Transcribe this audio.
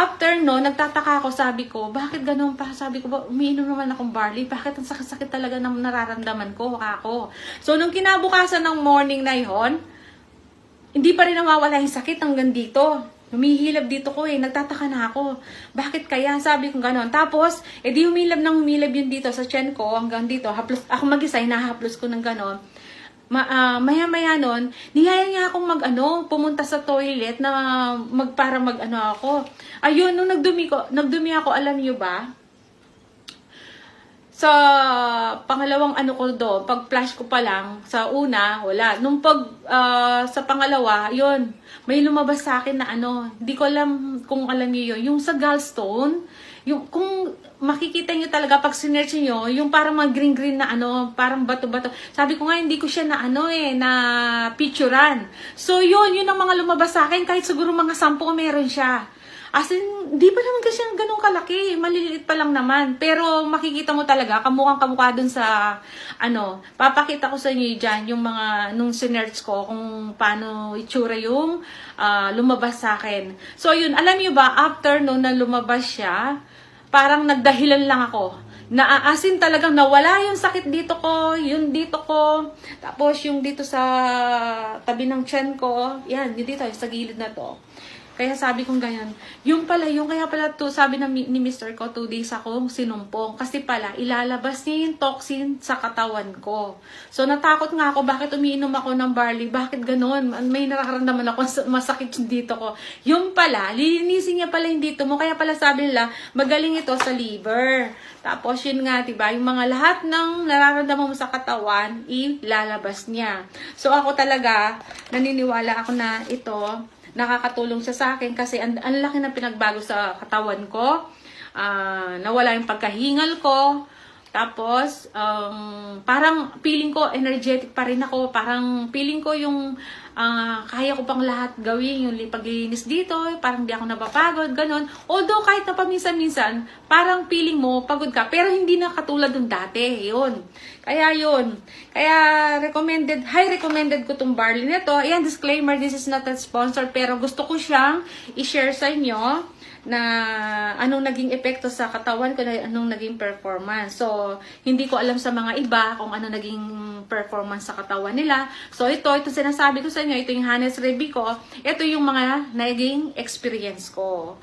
after no, nagtataka ako, sabi ko, bakit ganun pa? Sabi ko, ba, umiinom naman akong barley. Bakit ang sakit-sakit talaga na nararamdaman ko, ako? So, nung kinabukasan ng morning na yon, hindi pa rin nawawala yung sakit hanggang dito. Humihilab dito ko eh. Nagtataka na ako. Bakit kaya? Sabi ko gano'n. Tapos, edi humilab ng humilab yun dito sa tiyan ko hanggang dito. Haplos, ako mag-isa, hinahaplos ko ng gano'n. Ma, ah, maya-maya nun, niyaya niya akong mag, ano, pumunta sa toilet na mag, para mag, ano ako. Ayun, nung nagdumi, ko, nagdumi ako, alam niyo ba? Sa pangalawang ano ko doon, pag flash ko pa lang, sa una, wala. Nung pag, ah, sa pangalawa, yun, may lumabas sa akin na ano, hindi ko alam kung alam niyo yun, yung sa gallstone, yung, kung makikita niyo talaga pag sinerch niyo, yung parang mga green-green na ano, parang bato-bato. Sabi ko nga, hindi ko siya na ano eh, na picturean. So yun, yun ang mga lumabas sa akin, kahit siguro mga sampu meron siya. As in, di pa naman kasi ganun kalaki. Maliliit pa lang naman. Pero makikita mo talaga, kamukhang kamukha dun sa, ano, papakita ko sa inyo dyan yung mga, nung sinerch ko, kung paano itsura yung ah, lumabas sa akin. So yun, alam niyo ba, after nung na lumabas siya, parang nagdahilan lang ako. Naaasin talagang nawala yung sakit dito ko, yung dito ko, tapos yung dito sa tabi ng tiyan ko, yan, yung dito, sa gilid na to. Kaya sabi kong ganyan, yung pala, yung kaya pala to, sabi na ni Mr. ko, two days ako sinumpong. Kasi pala, ilalabas niya yung toxin sa katawan ko. So, natakot nga ako, bakit umiinom ako ng barley? Bakit ganun? May nararamdaman ako, sa- masakit yung dito ko. Yung pala, lilinisin niya pala yung dito mo. Kaya pala sabi nila, magaling ito sa liver. Tapos, yun nga, diba, yung mga lahat ng nararamdaman mo sa katawan, ilalabas niya. So, ako talaga, naniniwala ako na ito, nakakatulong siya sa akin kasi ang, ang laki na pinagbago sa katawan ko. Ah, nawala yung pagkahingal ko. Tapos, um, parang feeling ko energetic pa rin ako. Parang feeling ko yung ah, kaya ko pang lahat gawin. Yung li- paglilinis dito, parang di ako napapagod, ganun. Although kahit na paminsan-minsan, parang feeling mo pagod ka. Pero hindi na katulad ng dati. Yun. Kaya yun. Kaya recommended, high recommended ko tong barley nito. Ayan, disclaimer, this is not a sponsor. Pero gusto ko siyang i-share sa inyo na anong naging epekto sa katawan ko, na anong naging performance. So, hindi ko alam sa mga iba kung ano naging performance sa katawan nila. So, ito, ito sinasabi ko sa inyo, ito yung Hannes Rebi ko, ito yung mga naging experience ko.